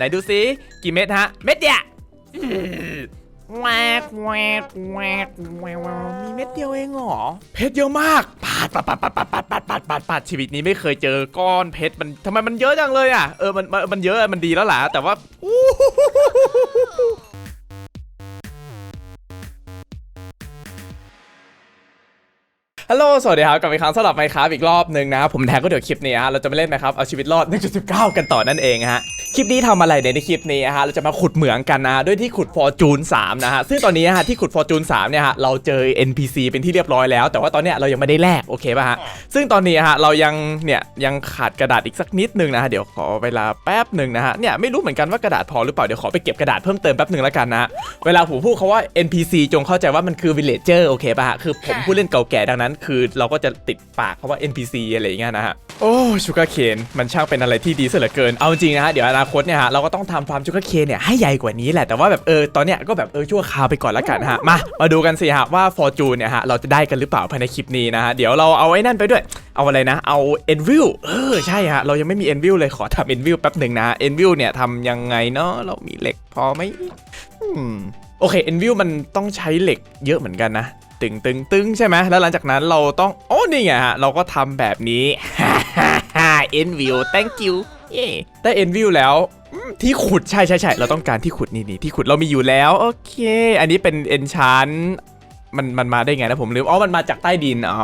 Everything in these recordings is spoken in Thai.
ไหนดูซิกี่เม็ดฮะ เม็ดเดียวแวกแวกแวกแวกแวกมีเม็ดเดียวเองเหรอ เพชรเยอะมากปาดปาดปาดปาดปาดปาดปาดปาดปาดปาดชีวิตนี้ไม่เคยเจอก้อนเพชรมันทำไมมันเยอะจังเลยอะ เออมันมันมันเยอะอะมันดีแล้วล่ะแต่ว่า ฮัลโหล สวัสดีครับ กลับมาอีกครั้งสำหรับไมค์ครับอีกรอบหนึ่งนะครับผมแทนก็เดี๋ยวคลิปนี้ฮะ เราจะมาเล่นนะครับ เอาชีวิตรอด 1.19 กันต่อนั่นเองฮะ คลิปนี้ทำอะไรเนี่ยในคลิปนี้ฮะ เราจะมาขุดเหมืองกันนะด้วยที่ขุดฟอร์จูน3นะฮะ ซึ่งตอนนี้ฮะที่ขุดฟอร์จูน3เนี่ยฮะ เราเจอ NPC เป็นที่เรียบร้อยแล้ว แต่ว่าตอนเนี้ยเรายังไม่ได้แลก โอเคป่ะฮะ ซึ่งตอนนี้ฮะเรายังเนี่ยยังขาดกระดาษอีกสักนิดนึงนะฮะ เดี๋ยวขอเวลาแป๊บหนึ่งนะฮะ เนี่ยไม่รู้เหมือนกันว่ากระดาษพอหรือเปล่า เดี๋ยวขอไปเก็บกระดาษเพิ่มเติมแป๊บหนึ่งแล้วกันนะฮะเวลาผมพูดเขาว่า NPC จงเข้าใจว่ามันคือ villager โอเคป่ะฮะคือผมผู้เล่นเก่าแก่ดังนั้นคือเราก็จะติดปากเขาว่า NPC อะไรอย่างเงี้ยนะฮะ โอ้ชูการ์เคนมันช่างเป็นอะไรที่ดีเสียเหลือเกิน เอาจริงนะฮะ เดี๋ยวอนาคตเนี่ยฮะ เราก็ต้องทำฟาร์มชูการ์เคนเนี่ยให้ใหญ่กว่านี้แหละ แต่ว่าแบบเออตอนเนี้ยก็แบบเออชั่วคราวไปก่อนละกันฮะ มา มาดูกันสิฮะว่าฟอร์จูนเนี่ยฮะเราจะได้กันหรือเปล่าภายในคลิปนี้นะฮะ เดี๋ยวเราเอาไอ้นั่นไปด้วย เอาอะไรนะ เอา Envil เออใช่ฮะ เรายังไม่มี Envil เลยขอทำ Envil แป๊บหนึ่งนะ Envil เนี่ยทำยังไงเนาะเรามีเหล็กพอไหมอืมโอเค Envil มันต้องใช้เหล็กเยอะเหมือนกันนะ ตึงตึงตึงใช่ไหมแล้วหลังจากนั้นเราต้องโอ้นี่ไงฮะเราก็ทำแบบนี้ Envil thank you เย่ได้ Envil แล้วที่ขุดใช่ใช่ใช่เราต้องการที่ขุดนี่นี่ที่ขุดเรามีอยู่แล้วโอเค อันนี้เป็น enchant มันมันมาได้ไงนะผมลืมอ๋อมันมาจากใต้ดินอ๋อ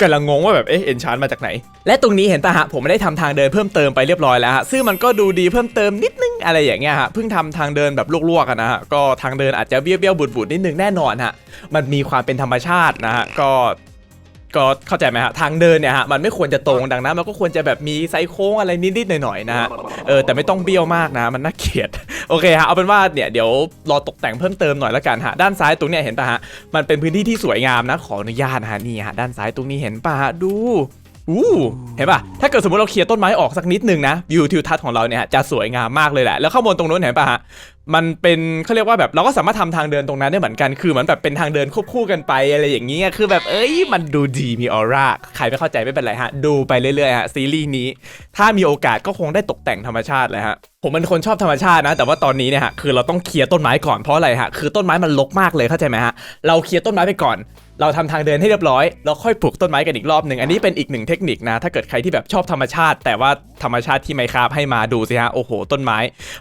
กำลังงงว่าแบบเอ๊ะ enchant มาจากไหน และตรงนี้เห็นตาฮะผมไม่ได้ทำทางเดินเพิ่มเติมไปเรียบร้อยแล้วฮะซึ่งมันก็ดูดีเพิ่มเติมนิดนึงอะไรอย่างเงี้ยฮะเพิ่งทำทางเดินแบบลวกๆกันนะฮะก็ทางเดินอาจจะเบี้ยวเบี้ยวๆบุดๆนิดนึงแน่นอนฮะมันมีความเป็นธรรมชาตินะฮะก็ ก็เข้าใจไหมฮะทางเดินเนี่ยฮะมันไม่ควรจะตรงดังนั้นมันก็ควรจะแบบมีไซโค้งอะไรนิดๆหน่อยๆนะฮะเออแต่ไม่ต้องเบี้ยวมากนะมันน่าเกลียดโอเคฮะเอาเป็นว่าเนี่ยเดี๋ยวรอตกแต่งเพิ่มเติมหน่อยละกันฮะด้านซ้ายตรงเนี้ยเห็นปะฮะมันเป็นพื้นที่ที่สวยงามนะขออนุญาตฮะนี่ฮะด้านซ้ายตรงนี้เห็นปะฮะดูอู้เห็นปะถ้าเกิดสมมติเราเคลียร์ต้นไม้ออกสักนิดนึงนะวิวทิวทัศน์ของเราเนี่ยจะสวยงามมากเลยแหละ แล้วข้างบนตรงนู้นเห็นปะฮะ มันเป็นเขาเรียกว่าแบบเราก็สามารถทำทางเดินตรงนั้นได้เหมือนกันคือเหมือนแบบเป็นทางเดินควบคู่กันไปอะไรอย่างเงี้ยคือแบบเอ้ยมันดูดีมีออร่าใครไม่เข้าใจไม่เป็นไรฮะ ดูไปเรื่อยๆฮะซีรีส์นี้ ถ้ามีโอกาสก็คงได้ตกแต่งธรรมชาติเลยฮะผมเป็นคนชอบธรรมชาตินะ แต่ว่าตอนนี้เนี่ยฮะคือเราต้องเคลียร์ต้นไม้ก่อนเพราะอะไรฮะคือต้นไม้มันรกมากเลยเข้าใจไหมฮะเราเคลียร์ต้นไม้ไปก่อน เราทำทางเดินให้เรียบร้อยแล้วค่อยปลูกต้นไม้กันอีกรอบหนึ่งอันนี้เป็นอีกหนึ่งเทคนิคนะ ถ้าเกิดใครที่แบบชอบธรรมชาติ แต่ว่าธรรมชาติที่ไมคราฟให้มาดูสิฮะโอ้โห ต้นไม้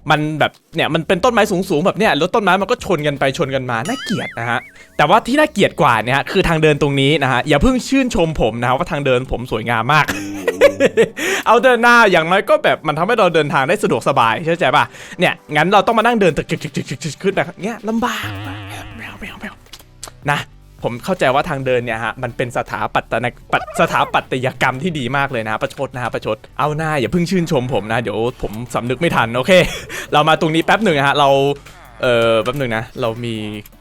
มันแบบเนี่ยมันเป็นต้นไม้สูงๆแบบเนี้ยแล้วต้นไม้มันก็ชนกันไปชนกันมาน่าเกลียดนะฮะแต่ว่าที่น่าเกลียดกว่าเนี่ยฮะคือทางเดินตรงนี้นะฮะอย่าเพิ่งชื่นชมผมนะว่าทางเดินผมสวยงามมาก เอาเดินหน้าอย่างน้อยก็แบบมันทำให้เราเดินทางได้สะดวกสบายเข้าใจป่ะเนี่ยงั้นเราต้องมานั่งเดินตึกๆๆๆขึ้นแบบเนี้ยลำบากแมวแมวแมวนะผมเข้าใจว่าทางเดินเนี่ยฮะมันเป็นสถาปัตยปัสถาปัตยกรรมที่ดีมากเลยนะประชดนะฮะประชดเอาหน้าอย่าเพิ่งชื่นชมผมนะเดี๋ยวผมสำนึกไม่ทันโอเค เรามาตรงนี้แป๊บหนึ่งนะฮะเราเอ่อแป๊บหนึ่งนะ เรามี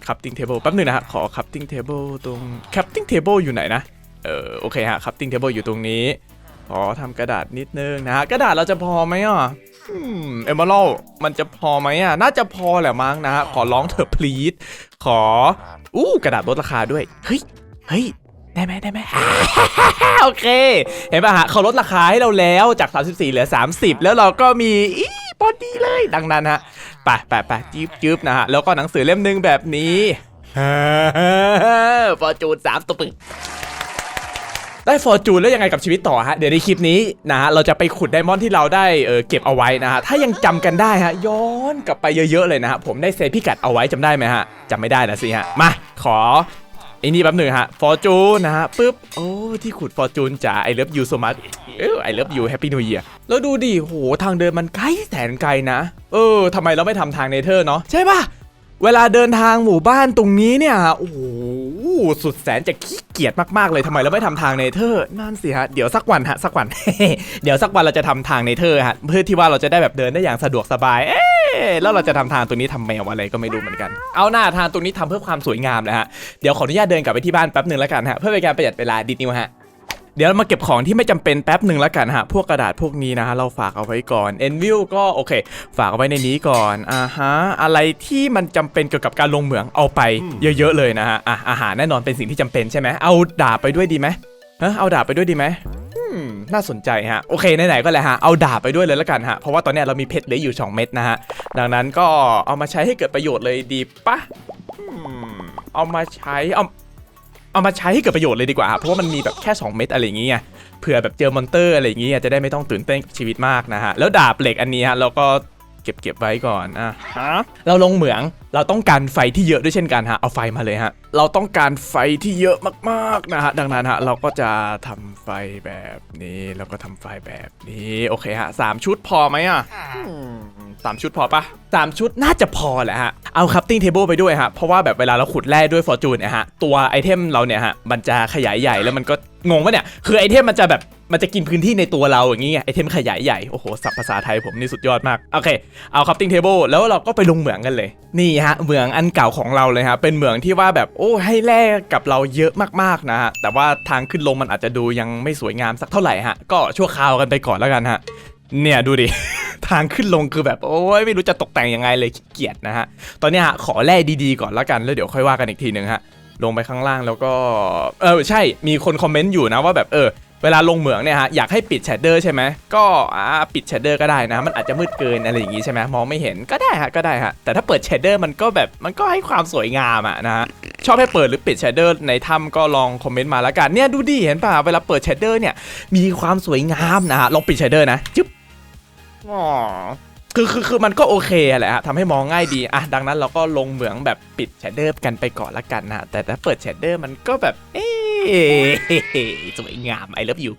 crafting table แป๊บหนึ่งนะฮะขอ crafting table ตรง crafting table อยู่ไหนนะเออโอเคฮะ crafting table อยู่ตรงนี้ขอทำกระดาษนิดนึงนะฮะกระดาษเราจะพอไหมอะอืม เอมเบอรัลมันจะพอไหมอะ น่าจะพอแหละมั้งนะฮะ ขอร้องเถอะ please ขอ อู้กระดาษลดราคาด้วย เฮ้ย เฮ้ย ได้ไหมได้ไหม โอเค เห็นป่ะฮะเขาลดราคาให้เราแล้วจาก 34 เหลือ 30 แล้วเราก็มีอีพอดีเลย ดังนั้นฮะ ไปไปไปจิ๊บจิ๊บนะฮะ แล้วก็หนังสือเล่มหนึงแบบนี้ ฟอร์จูนสามตัวปึก ได้ฟอร์จูนแล้วยังไงกับชีวิตต่อฮะเดี๋ยวในคลิปนี้นะฮะเราจะไปขุดไดมอนด์ที่เราได้เออเก็บเอาไว้นะฮะถ้ายังจำกันได้ฮะย้อนกลับไปเยอะๆเลยนะฮะผมได้เซฟพิกัดเอาไว้จำได้ไหมฮะจำไม่ได้นะสิฮะมาขอไอ้นี่แป๊บหนึ่งฮะฟอร์จูนนะฮะปึ๊บโอ้ที่ขุดฟอร์จูนจ๋าไอเลิฟยูโซมัสเออไอเลิฟยูแฮปปี้นิวเยียแล้วดูดิโหทางเดินมันไกลแสนไกลนะ เออทำไมเราไม่ทำทางเนเธอร์เนาะใช่ป่ะเวลาเดินทางหมู่บ้านตรงนี้เนี่ยโอ้โห สุดแสนจะขี้เกียจมากๆเลยทำไมเราไม่ทำทางเนเธอร์นั่นสิฮะเดี๋ยวสักวันฮะสักวัน เดี๋ยวสักวันเราจะทำทางเนเธอร์ฮะเพื่อที่ว่าเราจะได้แบบเดินได้อย่างสะดวกสบายเอ๊แล้วเราจะทำทางตรงนี้ทำแมวอะไรก็ไม่รู้เหมือนกัน เอาหน้าทางตรงนี้ทำเพื่อความสวยงามนะฮะเดี๋ยวขออนุญาตเดินกลับไปที่บ้านแป๊บหนึ่งแล้วกันฮะเพื่อเป็นการประหยัดเวลาดิดนิวฮะ เดี๋ยวเรามาเก็บของที่ไม่จำเป็นแป๊บหนึ่งแล้วกันฮะ พวกกระดาษพวกนี้นะฮะ เราฝากเอาไว้ก่อน e n v i l ก็โอเค ฝากเอาไว้ในนี้ก่อนอ่าฮะอะไรที่มันจำเป็นเกี่ยวกับการลงเหมืองเอาไปเยอะๆเลยนะฮะอะอาหารแน่นอนเป็นสิ่งที่จำเป็นใช่ไหมเอาดาบไปด้วยดีไหมฮะเอาดาบไปด้วยดีไหมอืมน่าสนใจฮะ โอเคไหนๆก็เลยฮะ เอาดาบไปด้วยเลยแล้วกันฮะ เพราะว่าตอนเนี้ยเรามีเพชรเหลืออยู่ 2 เม็ดนะฮะ ดังนั้นก็เอามาใช้ให้เกิดประโยชน์เลยดีปะอืมเอามาใช้เอา เอามาใช้ให้เกิดประโยชน์เลยดีกว่าฮะเพราะว่ามันมีแบบแค่ 2 เม็ดอะไรอย่างเงี้ยเผื่อแบบเจอมอนเตอร์อะไรอย่างเงี้ยจะได้ไม่ต้องตื่นเต้นกับชีวิตมากนะฮะ แล้วดาบเหล็กอันนี้ฮะเราก็เก็บเก็บไว้ก่อนอะฮะเราลงเหมืองเราต้องการไฟที่เยอะด้วยเช่นกันฮะเอาไฟมาเลยฮะเราต้องการไฟที่เยอะมากๆนะฮะดังนั้นฮะเราก็จะทำไฟแบบนี้แล้วก็ทำไฟแบบนี้โอเคฮะสามชุดพอไหมอะสามชุดพอปะสามชุดน่าจะพอแหละฮะ เอาคัพติ้งเทเบิลไปด้วยฮะ เพราะว่าแบบเวลาเราขุดแร่ด้วยฟอร์จูนเนี่ยฮะ ตัวไอเทมเราเนี่ยฮะ มันจะขยายใหญ่แล้วมันก็งงปะเนี่ย คือไอเทมมันจะแบบ มันจะกินพื้นที่ในตัวเราอย่างงี้ไงไอเทมขยายใหญ่ โอ้โหศัพท์ภาษาไทยผมนี่สุดยอดมาก โอเค เอาคัพติ้งเทเบิลแล้วเราก็ไปลงเหมืองกันเลย นี่ฮะ เหมืองอันเก่าของเราเลยฮะ เป็นเหมืองที่ว่าแบบ โอ้ ให้แลกกับเราเยอะมากๆนะฮะ แต่ว่าทางขึ้นลงมันอาจจะดูยังไม่สวยงามสักเท่าไหร่ฮะ ก็ชั่วคราวกันไปก่อนแล้วกันฮะ เนี่ยดูดิ ทางขึ้นลงคือแบบโอ้ยไม่รู้จะตกแต่งยังไงเลยขี้เกียจนะฮะ ตอนนี้ฮะขอแร่ดีๆก่อนแล้วกันแล้วเดี๋ยวค่อยว่ากันอีกทีหนึ่งฮะ ลงไปข้างล่างแล้วก็ เออใช่มีคนคอมเมนต์อยู่นะว่าแบบเออเวลาลงเหมืองเนี่ยฮะอยากให้ปิดแชดเดอร์ใช่ไหมก็อ่าปิดแชดเดอร์ก็ได้นะ มันอาจจะมืดเกินอะไรอย่างงี้ใช่ไหมมองไม่เห็นก็ได้ฮะก็ได้ฮะแต่ถ้าเปิดแชดเดอร์มันก็แบบมันก็ให้ความสวยงามอะนะฮะชอบให้เปิดหรือปิดแชดเดอร์ในถ้ำก็ลองคอมเมนต์มาแล้วกันเนี่ยดูดิเห็นป่ะเวลาเปิดแชดเดอร์เนี่ยมีความสวยงามนะฮะลองปิดแชดเดอร์นะจึ๊บ อ๋อคือคือคือมันก็โอเคแหละฮะทำให้มองง่ายดีอะดังนั้นเราก็ลงเหมืองแบบปิดแชดเดอร์กันไปก่อนละกันนะแต่ถ้าเปิดแชดเดอร์มันก็แบบเอ๊ะสวยงามไอเลิฟยู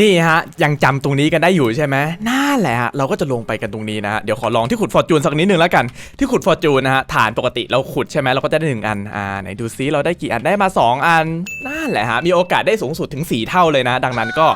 นี่ฮะ ยังจำตรงนี้กันได้อยู่ใช่ไหมน่าแหละฮะเราก็จะลงไปกันตรงนี้นะฮะเดี๋ยวขอลองที่ขุดฟอร์จูนสักนิดนึงแล้วกันที่ขุดฟอร์จูนนะฮะฐานปกติเราขุดใช่ไหมเราก็จะได้หนึ่งอันอ่าไหนดูซิเราได้กี่อันได้มา 2 อันนั่นแหละฮะมีโอกาสได้สูงสุดถึง 4 เท่าเลยนะ ดังนั้นก็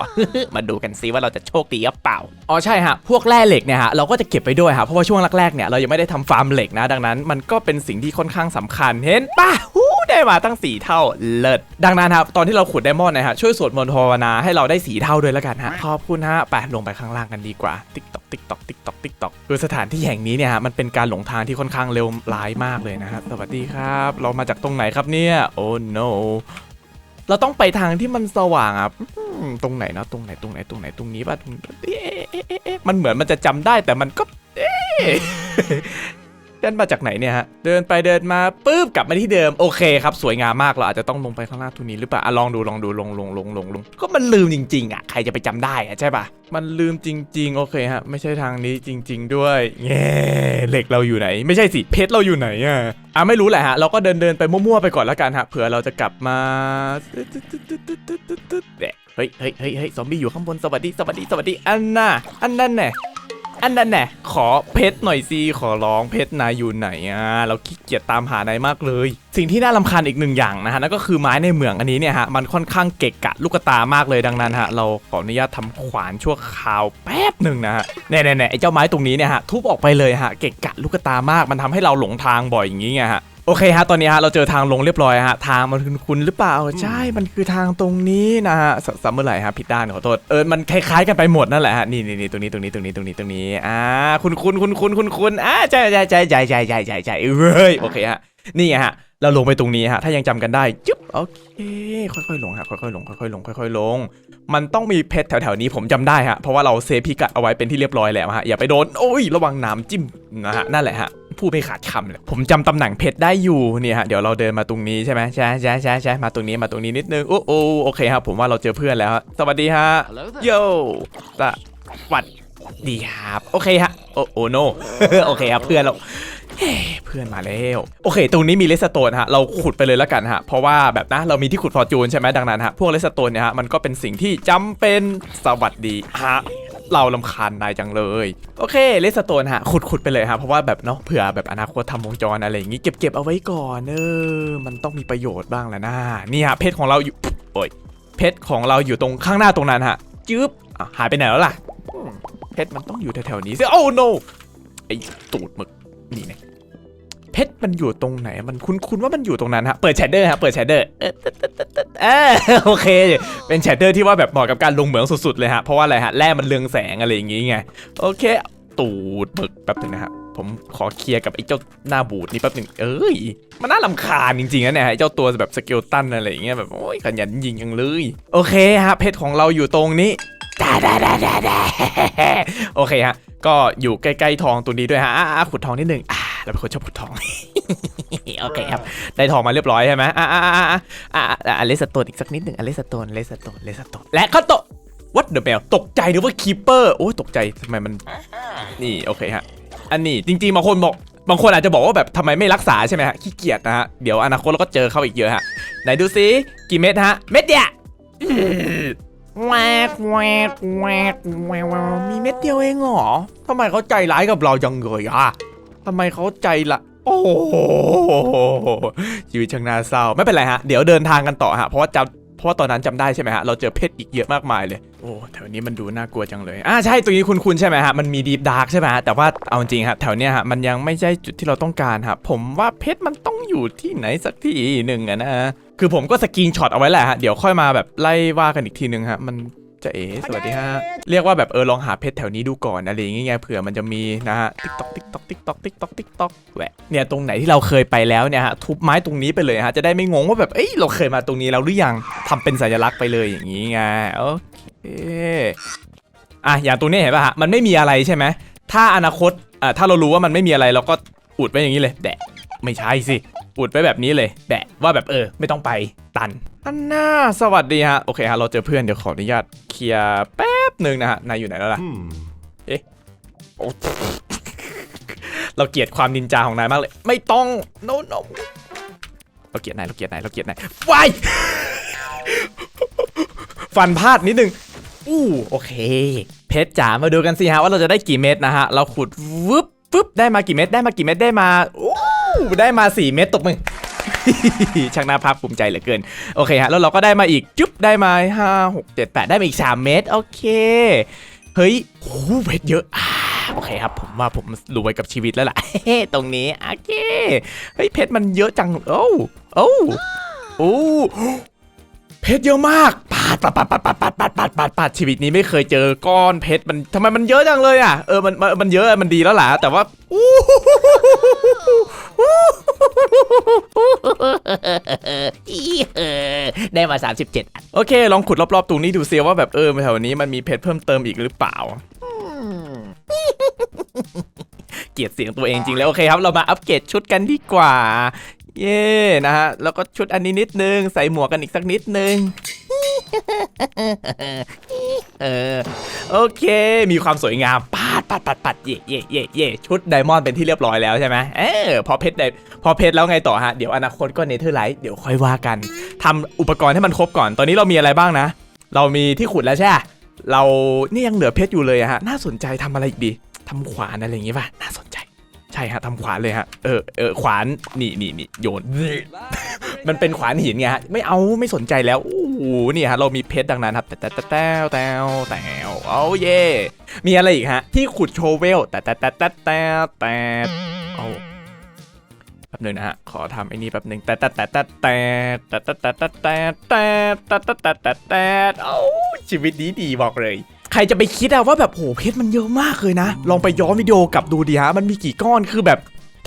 มาดูกันซิว่าเราจะโชคดีหรือเปล่าอ๋อใช่ฮะพวกแร่เหล็กเนี่ยฮะเราก็จะเก็บไปด้วยฮะเพราะว่าช่วงแรกๆเนี่ยเรายังไม่ได้ทำฟาร์มเหล็กนะ ดังนั้นมันก็เป็นสิ่งที่ค่อนข้างสำคัญเห็นปะหู ได้มาตั้ง 4 เท่าเลิศดังนั้นครับตอนที่เราขุดไดมอนด์นะฮะช่วยสวดมนต์ภาวนาให้เราได้สีเท่าด้วยแล้วกันฮะขอบคุณฮะไปลงไปข้างล่างกันดีกว่าติ๊กตอกติ๊กตอกติ๊กตอกติ๊กตอกคือสถานที่แห่งนี้เนี่ยฮะมันเป็นการหลงทางที่ค่อนข้างเร็วร้ายมากเลยนะครับสวัสดีครับ เรามาจากตรงไหนครับเนี่ยโอ้ no เราต้องไปทางที่มันสว่างอะตรงไหนนะตรงไหนตรงไหนตรงไหนตรงนี้ป่ะตรงเอ๊ะเอ๊ะเอ๊ะเอ๊ะมันเหมือนมันจะจำได้แต่มันก็ เดินมาจากไหนเนี่ยฮะ เดินไปเดินมาปุ๊บกลับมาที่เดิมโอเคครับสวยงามมากเราอาจจะต้องลงไปข้างล่างทุนนี้หรือเปล่าอะลองดูลองดูลงลงลงลงลงก็มันลืมจริง ๆ อะ ใครจะไปจำได้อะใช่ปะมันลืมจริง ๆ โอเคฮะ ไม่ใช่ทางนี้จริง ๆ ด้วยแง่เหล็กเราอยู่ไหน ไม่ใช่สิเพชรเราอยู่ไหนอะอะไม่รู้แหละฮะเราก็เดินเดินไปมั่วๆไปก่อนแล้วกันฮะเผื่อเราจะกลับมาเฮ้ยเฮ้ยเฮ้ยเฮ้ยซอมบี้อยู่ข้างบนสวัสดีสวัสดีสวัสดีอันน่ะอันนั่นแน่ อันนั้นแน่ขอเพชรหน่อยสิขอร้องเพชรนายอยู่ไหนอะเราขี้เกียจตามหานายมากเลย สิ่งที่น่าลำคาญอีกหนึ่งอย่างนะฮะนั่นก็คือไม้ในเหมืองอันนี้เนี่ยฮะมันค่อนข้างเกะกะลูกตามากเลยดังนั้นฮะเราขออนุญาตทำขวานชั่วคราวแป๊บหนึ่งนะฮะแน่ๆๆไอ้เจ้าไม้ตรงนี้เนี่ยฮะทุบออกไปเลยฮะเกะกะลูกตามากมันทำให้เราหลงทางบ่อยอย่างงี้ไงฮะ โอเคฮะ ตอนนี้ฮะ เราเจอทางลงเรียบร้อยฮะ ทางมันคุ้นๆหรือเปล่า ใช่ มันคือทางตรงนี้นะฮะสซัมเมอร์ไหลฮะผิดด้านขอโทษ เออ มันคล้ายๆกันไปหมดนั่นแหละฮะนี่นี่นี่ตรงนี้ตรงนี้ตรงนี้ตรงนี้ตรงนี้ อ่า คุณคุณคุณคุณคุณคุณอ่าใช่ใช่ใช่ใช่ใช่ใช่ใช่ใช่เฮ้ย โอเคฮะ นี่ไงฮะ เราลงไปตรงนี้ฮะ ถ้ายังจำกันได้จุ๊บโอเค ค่อยๆลงฮะ ค่อยๆลง ค่อยๆลง ค่อยๆลง มันต้องมีเพชรแถวๆนี้ผมจำได้ฮะ เพราะว่าเราเซฟพิกัดเอาไว้เป็นที่เรียบร้อยแล้วฮะ อย่าไปโดน โอ้ย ระวังน้ำจิ้มนะฮะ นั่นแหละฮะ พูดไม่ขาดคำเลย ผมจำตำแหน่งเพชรได้อยู่เนี่ยฮะ เดี๋ยวเราเดินมาตรงนี้ใช่ไหมใช่ใช่ใช่ใช่มาตรงนี้ มาตรงนี้นิดนึง โอ้โอโอเคครับ ผมว่าเราเจอเพื่อนแล้วฮะ สวัสดีฮะ โยสวัส ดีครับ โอเคฮะ โอโอโนโอเคครับเพื่อนเราเพื่อนมาแล้วโอเค ตรงนี้มีเลสโตนฮะเราขุดไปเลยแล้วกันฮะเพราะว่าแบบนะเรามีที่ขุดฟอร์จูนใช่ไหมดังนั้นฮะพวกเลสโตนเนี่ยฮะมันก็เป็นสิ่งที่จำเป็นสวัสดีฮะเราลำคาญนายจังเลย โอเคเลสโตนฮะขุดขุดไปเลยฮะเพราะว่าแบบเนาะเผื่อแบบอนาคตทำวงจรอะไรอย่างงี้เก็บเก็บเอาไว้ก่อนเออมันต้องมีประโยชน์บ้างแหละนะนี่ฮะเพชรของเราอยู่โอ้ยเพชรของเราอยู่ตรงข้างหน้าตรงนั้นฮะจึ๊บหายไปไหนแล้วล่ะ เพชรมันต้องอยู่แถวๆนี้สิโอ้ no ไอ้ตูดหมึกนี่ไงเพชรมันอยู่ตรงไหน มันคุ้นๆว่ามันอยู่ตรงนั้นฮะ เปิดแชดเดอร์ฮะ เปิดแชดเดอร์เออโอเค เป็นแชดเดอร์ที่ว่าแบบเหมาะกับการลงเหมืองสุดๆเลยฮะ เพราะว่าอะไรฮะ แร่มันเรืองแสงอะไรอย่างงี้ไง โอเค ตูดหมึกแป๊บนึงนะครับผมขอเคลียร์กับไอ้เจ้าหน้าบูดนี่แป๊บนึง เอ้ย มันน่าลำคาญจริงๆนะเนี่ยไอ้เจ้าตัวแบบสเกลตันอะไรอย่างเงี้ยแบบโอ้ยขยันยิงยังเลย โอเคฮะ เพชรของเราอยู่ตรงนี้ ดาดาดาดาดาโอเคฮะ ก็อยู่ใกล้ๆทองตัวนี้ด้วยฮะอะอะขุดทองนิดนึงอ่าเราเป็นคนชอบขุดทอง โอเคครับ ได้ทองมาเรียบร้อยใช่ไหมอ่าอ่าอ่าอ่าอ่าอ่าเลสโตนอีกสักนิดหนึ่งอเลสโตนเลสโตนเลสโตนและข้าโตวัดเดอะแมวตกใจหรือว่าคีเปอร์ โอ้ยตกใจทำไมมัน นี่โอเคฮะ อันนี้จริงๆบางคนบอกบางคนอาจจะบอกว่าแบบทำไมไม่รักษาใช่ไหมฮะ ขี้เกียจนะฮะ เดี๋ยวอนาคตเราก็เจอเข้าอีกเยอะฮะ ไหนดูซิกี่เม็ดฮะ เม็ดเดียว แวกแวกแวกแวกแวกมีเม็ดเดียวเองเหรอทำไมเขาใจร้ายกับเราจังเลยอะทำไมเขาใจละโอ้โหชีวิตช่างน่าเศร้าไม่เป็นไรฮะ เดี๋ยวเดินทางกันต่อฮะ เพราะว่าจำเพราะว่าตอนนั้นจำได้ใช่ไหมฮะ เราเจอเพชรอีกเยอะมากมายเลย โอ้แถวนี้มันดูน่ากลัวจังเลยอ่าใช่ตรงนี้คุณๆใช่ไหมฮะ มันมีดีฟดาร์กใช่ไหมฮะ แต่ว่าเอาจริงๆฮะ แถวเนี้ยฮะ มันยังไม่ใช่จุดที่เราต้องการฮะ ผมว่าเพชรมันต้องอยู่ที่ไหนสักที่หนึ่งอะนะ คือผมก็สกรีนช็อตเอาไว้แหละฮะ เดี๋ยวค่อยมาแบบไล่ว่ากันอีกทีนึงฮะ มันจะเอ๋สวัสดีฮะ เรียกว่าแบบเออลองหาเพชรแถวนี้ดูก่อนอะไรอย่างเงี้ยเผื่อมันจะมีนะฮะติ๊กต๊อกติ๊กต๊อกติ๊กต๊อกติ๊กตอกติ๊กตอกแหวะเนี่ยตรงไหนที่เราเคยไปแล้วเนี่ยฮะทุบไม้ตรงนี้ไปเลยฮะจะได้ไม่งงว่าแบบเอ้ยเราเคยมาตรงนี้แล้วหรือยังทำเป็นสัญลักษณ์ไปเลยอย่างนี้ไงโอเคอะอย่างตรงนี้เห็นป่ะฮะมันไม่มีอะไรใช่ไหมถ้าอนาคตอะถ้าเรารู้ว่ามันไม่มีอะไรเราก็อุดไว้อย่างนี้เลยแดะไม่ใช่สิ อุดไว้แบบนี้เลยแดะว่าแบบเออ ไม่ต้องไปตันอันน่าสวัสดีฮะ โอเคฮะ เราเจอเพื่อนเดี๋ยวขออนุญาตเคลียร์แป๊บหนึ่งนะฮะ นายอยู่ไหนแล้วล่ะโอ้เราเกลียดความนินจาของนายมากเลย ไม่ต้อง no no เราเกลียดนายเราเกลียดนายเราเกลียดนายวายฟันพลาดนิดนึงอู้โอเค เพชรจ๋ามาดูกันสิฮะว่าเราจะได้กี่เม็ดนะฮะ เราขุดวึบปึ๊บได้มากี่เม็ดได้มากี่เม็ดได้มาอู้ ได้มา 4 เม็ดตบมือช่างน่าภาคภูมิใจเหลือเกิน โอเคฮะ แล้วเราก็ได้มาอีก จุ๊บ ได้มา 5 6 7 8 ได้มาอีก 3 เม็ดโอเค เฮ้ยโหเพชรเยอะอ่าโอเคครับ ผมว่าผมรวยกับชีวิตแล้วล่ะตรงนี้ โอเค เฮ้ย เพชรมันเยอะจัง โอ้โอ้โอ้เพชรเยอะมากปาดปาดปาดปาดปาดปาดปาดปาดปาดปาดชีวิตนี้ไม่เคยเจอก้อนเพชรมันทำไมมันเยอะจังเลยอะเออมันมันมันเยอะมันดีแล้วล่ะแต่ว่าอู้ ได้มา 37อันโอเค ลองขุดรอบๆตรงนี้ดูซิว่าแบบเออแถวนี้มันมีเพชรเพิ่มเติมอีกหรือเปล่าเกลียดเสียงตัวเองจริงแล้ว โอเคครับ เรามาอัปเกรดชุดกันดีกว่า เย่นะฮะ แล้วก็ชุดอันนี้นิดนึง ใส่หมวกกันอีกสักนิดนึง เออ โอเค มีความสวยงาม ปาดปัดปัดปัดเย่เย่เย่เย่ชุดไดมอนด์เป็นที่เรียบร้อยแล้วใช่ไหมเออ พอเพชรได้พอเพชรแล้วไงต่อฮะ เดี๋ยวอนาคตก็เนเธอร์ไลท์ เดี๋ยวค่อยว่ากันทำอุปกรณ์ให้มันครบก่อน ตอนนี้เรามีอะไรบ้างนะ เรามีที่ขุดแล้วใช่ปะเรานี่ยังเหลือเพชรอยู่เลยอะฮะ น่าสนใจทำอะไรอีกดีทำขวานอะไรอย่างงี้ป่ะ น่าสนใจ ใช่ฮะทำขวานเลยฮะเออเออขวานนี่นี่นี่โยน มันเป็นขวานหินไงฮะไม่เอาไม่สนใจแล้วโอ้โหนี่ฮะเรามีเพชรดังนั้นครับแต่แต่แต่แต่แต่แต่เอาเย่มีอะไรอีกฮะ ที่ขุดโชเวลแต่แต่แต่แต่แต่แต่เอาแป๊บหนึ่งนะฮะขอทำไอ้นี่แป๊บหนึงแต่แต่แต่แต่แต่แต่แต่แต่แต่แต่แต่แต่แต่แต่แต่แต่เอาชีวิตดีดีบอกเลย ใครจะไปคิดอะว่าแบบโหเพชรมันเยอะมากเลยนะ ลองไปย้อนวิดีโอกลับดูดิฮะมันมีกี่ก้อนคือแบบ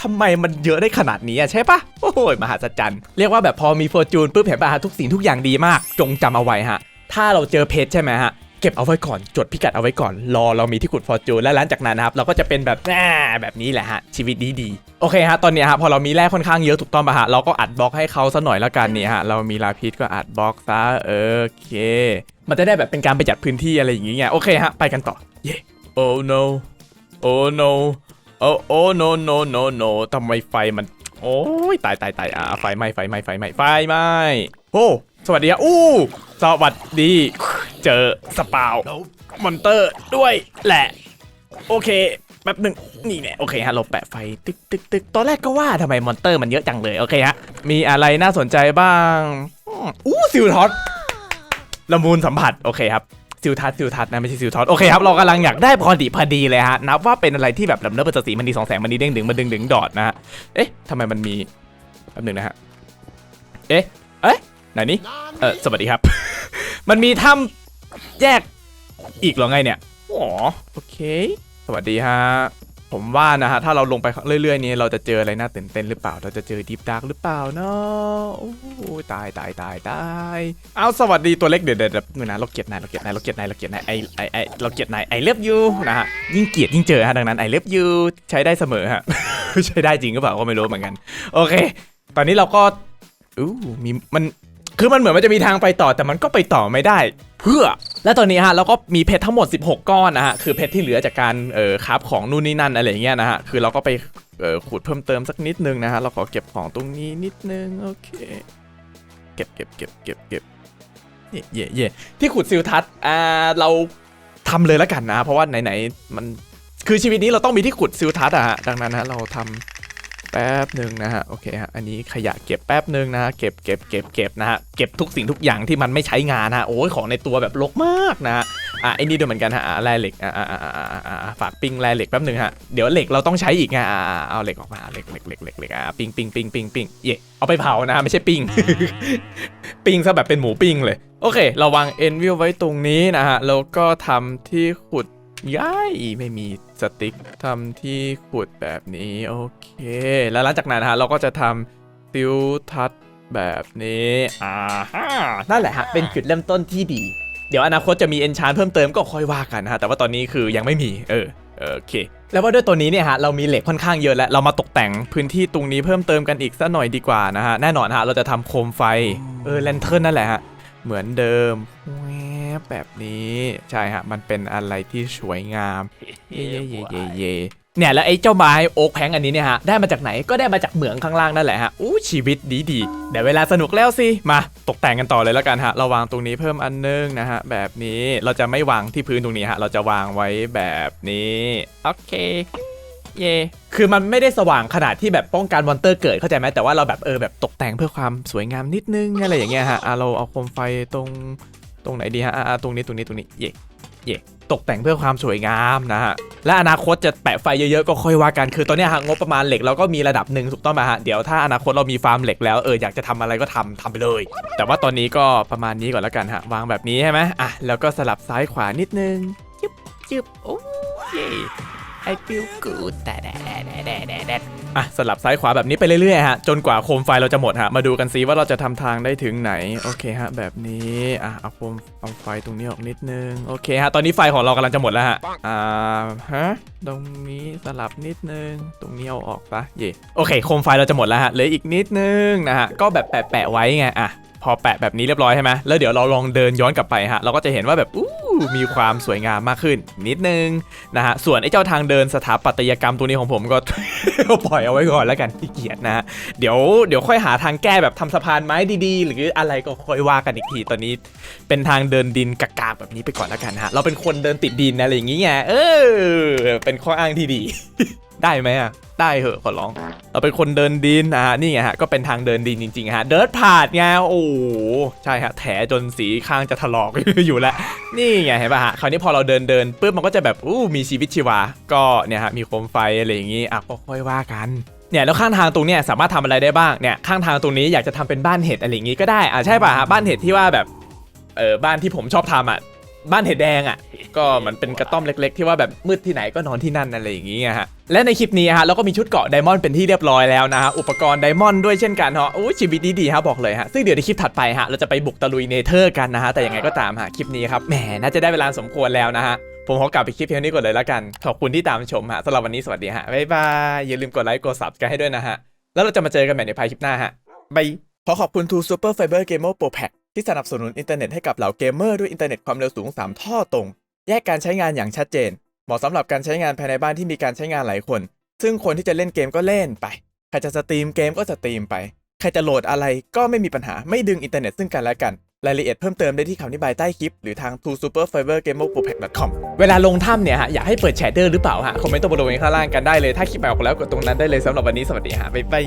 ทำไมมันเยอะได้ขนาดนี้อะใช่ปะโอ้โหมหัศจรรย์เรียกว่าแบบพอมีฟอร์จูนปุ๊บเห็นปะฮะทุกสิ่งทุกอย่างดีมาก จงจำเอาไว้ฮะ ถ้าเราเจอเพชรใช่ไหมฮะเก็บเอาไว้ก่อนจดพิกัดเอาไว้ก่อน รอเรามีที่ขุดฟอร์จูนและหลังจากนั้นนะครับเราก็จะเป็นแบบแหน่แบบนี้แหละฮะชีวิตดีดีๆโอเคฮะตอนเนี้ยฮะพอเรามีแร่ค่อนข้างเยอะถูกต้องป่ะฮะเราก็อัดบล็อกให้เขาซะหน่อยแล้วกันเนี่ยฮะเรามีลาพิษก็อัดบล็อกซะโอเค มันจะได้แบบเป็นการประหยัดพื้นที่อะไรอย่างเงี้ยโอเคฮะ ไปกันต่อ เย้ oh no oh no oh oh no no no no ทำไมไฟมัน โอ้ยตายตายตายอะไฟไหม้ไฟไหม้ไฟไหม้ไฟไหม้โอ้สวัสดีครับอู้สวัสดี เจอสปาวมอนเตอร์ด้วยแหละ โอเคแป๊บหนึ่งนี่แหละโอเคฮะเราแปะไฟตึกตึกตึกตอนแรกก็ว่าทำไมมอนเตอร์มันเยอะจังเลย โอเคฮะ มีอะไรน่าสนใจบ้าง อู้ซิลท็อต ละมูลสัมผัสโอเคครับซิลทัศซิลทัศนะไม่ใช่ซิลทอตโอเคครับเรากำลังอยากได้พอดีพอดีเลยฮะนับว่าเป็นอะไรที่แบบลำเนิบประสีมันดีสองแสงมันดีเด้งดึงมันดึงดึงดอดนะฮะเอ๊ะทำไมมันมีแป๊บหนึ่งนะฮะเอ๊ะเอ๊ะไหนนี่เออสวัสดีครับ มันมีถ้ำแยกอีกเหรอไงเนี่ยอ๋อโอเค สวัสดีฮะ ผมว่านะฮะถ้าเราลงไปเรื่อยๆนี้เราจะเจออะไรน่าตื่นเต้นหรือเปล่า เราจะเจอดีฟดาร์กหรือเปล่าเนาะโอ้ยตายตายตายตายเอาสวัสดีตัวเล็กเดี๋ยวเดี๋ยวเดี๋ยวนึงนะเราเกลียดนายเราเกลียดนายเราเกลียดนายเราเกลียดนายไอไอไอเราเกลียดนายไอเลิฟยูนะฮะยิ่งเกลียดยิ่งเจอฮะดังนั้นไอเลิฟยูใช้ได้เสมอฮะใช้ได้จริงหรือเปล่าก็ไม่รู้เหมือนกัน โอเค ตอนนี้เราก็อู้มีมัน คือมันเหมือนมันจะมีทางไปต่อแต่มันก็ไปต่อไม่ได้ เพื่อ และตอนนี้ฮะเราก็มีเพชรทั้งหมด 16 ก้อนนะฮะคือเพชรที่เหลือจากการเอ่อคราฟของนู่นนี่นั่นอะไรเงี้ยนะฮะคือเราก็ไปเอ่อขุดเพิ่มเติมสักนิดนึงนะฮะเราขอเก็บของตรงนี้นิดนึงโอเค เก็บเก็บเก็บเก็บเก็บเย่เย่เย่ที่ขุดซิลทัศอ่าเราทำเลยแล้วกันนะ เพราะว่าไหนๆมันคือชีวิตนี้เราต้องมีที่ขุดซิลทัศอะฮะดังนั้นนะเราทำ แป๊บหนึ่งนะฮะโอเคฮะอันนี้ขยะเก็บแป๊บหนึ่งนะฮะเก็บเก็บเก็บเก็บนะฮะเก็บทุกสิ่งทุกอย่างที่มันไม่ใช้งานฮะโอ้ยของในตัวแบบรกมากนะฮะอะไอ้นี่ด้วยเหมือนกันฮะแร่เหล็กอะอะอะอะอะอะอะฝากปิ้งแร่เหล็กแป๊บหนึ่งฮะเดี๋ยวเหล็กเราต้องใช้อีกไงอะเอาเหล็กออกมาเหล็กเหล็กเหล็กเหล็กเหล็กอะปิ้งปิ้งปิ้งปิ้งปิ้งเย่เอาไปเผานะฮะไม่ใช่ปิ้งปิ้งซะแบบเป็นหมูปิ้งเลย โอเค เราวางเอ็นวิวไว้ตรงนี้นะฮะแล้วก็ทำที่ขุด ย้ายไม่มีสติ๊กทำที่ขุดแบบนี้โอเค แล้วหลังจากนั้นนะฮะเราก็จะทำติวทัศน์แบบนี้อ่าฮะนั่นแหละฮะเป็นจุดเริ่มต้นที่ดี เดี๋ยวอนาคตจะมีเอนชานเพิ่มเติมก็ค่อยว่ากันนะฮะแต่ว่าตอนนี้คือยังไม่มีเออเออโอเค แล้วว่าด้วยตัวนี้เนี่ยฮะเรามีเหล็กค่อนข้างเยอะแล้วเรามาตกแต่งพื้นที่ตรงนี้เพิ่มเติมกันอีกสักหน่อยดีกว่านะฮะแน่นอนฮะเราจะทำโคมไฟเออแลนเทิร์นนั่นแหละฮะเหมือนเดิมแว บแบบนี้ใช่ฮะมันเป็นอะไรที่สวยงาม เย่เย่เย่เย่เย่เนี่ยแล้วไอ้เจ้าไม้โอ๊กแพงอันนี้เนี่ยฮะได้มาจากไหนก็ได้มาจากเหมืองข้างล่างนั่นแหละฮะอู้ชีวิตดีดีๆเดี๋ยวเวลาสนุกแล้วสิมาตกแต่งกันต่อเลยแล้วกันฮะเราวางตรงนี้เพิ่มอันนึงนะฮะแบบนี้เราจะไม่วางที่พื้นตรงนี้ฮะเราจะวางไว้แบบนี้โอเคเย่คือมันไม่ได้สว่างขนาดที่แบบป้องกันมอนเตอร์เกิดเข้าใจไหมแต่ว่าเราแบบเออแบบตกแต่งเพื่อความสวยงามนิดนึงอะไรอย่างเงี้ยฮะอะเราเอาโคมไฟตรง ตรงไหนดีฮะอะอะตรงนี้ตรงนี้ตรงนี้เย่เย่ตกแต่งเพื่อความสวยงามนะฮะ และอนาคตจะแปะไฟเยอะๆ ก็ค่อยว่ากัน คือตอนนี้ฮะงบประมาณเหล็กเราก็มีระดับหนึ่งถูกต้องไหมฮะ เดี๋ยวถ้าอนาคตเรามีฟาร์มเหล็กแล้วเอออยากจะทำอะไรก็ทำทำไปเลย แต่ว่าตอนนี้ก็ประมาณนี้ก่อนแล้วกันฮะ วางแบบนี้ใช่ไหมอะ แล้วก็สลับซ้ายขวานิดนึงจึ๊บจึ๊บโอ้เย่ I feel good แต่แดดแดดแดดแดดแดด อะสลับซ้ายขวาแบบนี้ไปเรื่อยๆฮะจนกว่าโคมไฟเราจะหมดฮะมาดูกันซิว่าเราจะทำทางได้ถึงไหนโอเคฮะแบบนี้อะเอาโคมเอาไฟตรงนี้ออกนิดนึงโอเคฮะตอนนี้ไฟของเรากำลังจะหมดแล้วฮะอ่าฮะตรงนี้สลับนิดนึง ตรงนี้เอาออกปะเย่โอเคโคมไฟเราจะหมดแล้วฮะเหลืออีกนิดนึงนะฮะก็แบบแปะๆไว้ไงอะ พอแปะแบบนี้เรียบร้อยใช่ไหมแล้วเดี๋ยวเราลองเดินย้อนกลับไปฮะเราก็จะเห็นว่าแบบอู้มีความสวยงามมากขึ้น นิดนึงนะฮะส่วนไอ้เจ้าทางเดินสถาปัตยกรรมตัวนี้ของผมก็ ปล่อยเอาไว้ก่อนแล้วกันขี้เกียจนะฮะเดี๋ยวเดี๋ยวค่อยหาทางแก้แบบทำสะพานไม้ดีๆ หรืออะไรก็ค่อยว่ากันอีกทีตอนนี้ เป็นทางเดินดินกากๆแบบนี้ไปก่อนแล้วกันฮะเราเป็นคนเดินติดดินนะอะไรอย่างเงี้ไงเออเป็นข้ออ้างที่ดี ได้ไหมอะได้เหอะขอร้อง เราเป็นคนเดินดินอะนี่ไงฮะ ก็เป็นทางเดินดินจริงๆฮะ เดินผ่านไงโอ้โหใช่ฮะ แถจนสีข้างจะถลอกอยู่แล้ว นี่ไงเห็นป่ะฮะ คราวนี้พอเราเดินเดินปุ๊บมันก็จะแบบอู้มีชีวิตชีวา ก็เนี่ยฮะมีโคมไฟอะไรอย่างงี้อะก็ค่อยว่ากันเนี่ยแล้วข้างทางตรงเนี้ยสามารถทำอะไรได้บ้างเนี่ยข้างทางตรงนี้อยากจะทำเป็นบ้านเห็ดอะไรอย่างงี้ก็ได้อะใช่ป่ะฮะบ้านเห็ดที่ว่าแบบเออบ้านที่ผมชอบทำอะ บ้านเห็ดแดงอะ ก็มันเป็นกระต้อมเล็ก ๆ ที่ว่าแบบมืดที่ไหนก็นอนที่นั่นอะไรอย่างเงี้อะฮะและในคลิปนี้ฮะเราก็มีชุดเกาะไดมอนด์เป็นที่เรียบร้อยแล้วนะฮะอุปกรณ์ไดมอนด์ด้วยเช่นกันฮะโอ้ชีวิตดีๆฮะบอกเลยฮะซึ่งเดี๋ยวในคลิปถัดไปฮะเราจะไปบุกตะลุยเนเธอร์กันนะฮะแต่ยังไงก็ตามฮะคลิปนี้ครับแหมน่าจะได้เวลาสมควรแล้วนะฮะผมขอกลับไปคลิปเพียงนี้ก่อนเลยแล้วกัน ขอบคุณที่ตามชมฮะสำหรับวันนี้สวัสดีฮะบ๊ายบายอย่าลืมกดไลค์กดซับกันให้ด้วยนะฮะแล้วเราจะมาเจอกันใหม่ในภายคลิปหน้าฮะบายขอขอบคุณ True Super Fiber Gamer Pro Pack ที่สนับสนุนอินเทอร์เน็ตให้กับเหล่าเกมเมอร์ด้วยอินเทอร์เน็ตความเร็วสูง 3 ท่อตรง แยกการใช้งานอย่างชัดเจน เหมาะสำหรับการใช้งานภายในบ้านที่มีการใช้งานหลายคน ซึ่งคนที่จะเล่นเกมก็เล่นไป ใครจะสตรีมเกมก็สตรีมไป ใครจะโหลดอะไรก็ไม่มีปัญหา ไม่ดึงอินเทอร์เน็ตซึ่งกันและกัน รายละเอียดเพิ่มเติมได้ที่คำอธิบายใต้คลิป หรือทาง True Super Fiber Gamer Pro Pack com เวลาลงถ้ำเนี่ยฮะอยากให้เปิดแชเดอร์หรือเปล่าฮะ คอมเมนต์ตรงบริเวณข้างล่างกันได้เลย ถ้าคลิปไปออกแล้วกดตรงนั้นได้เลยสำหรับวันนี้สวัสดีฮะบ๊ายบาย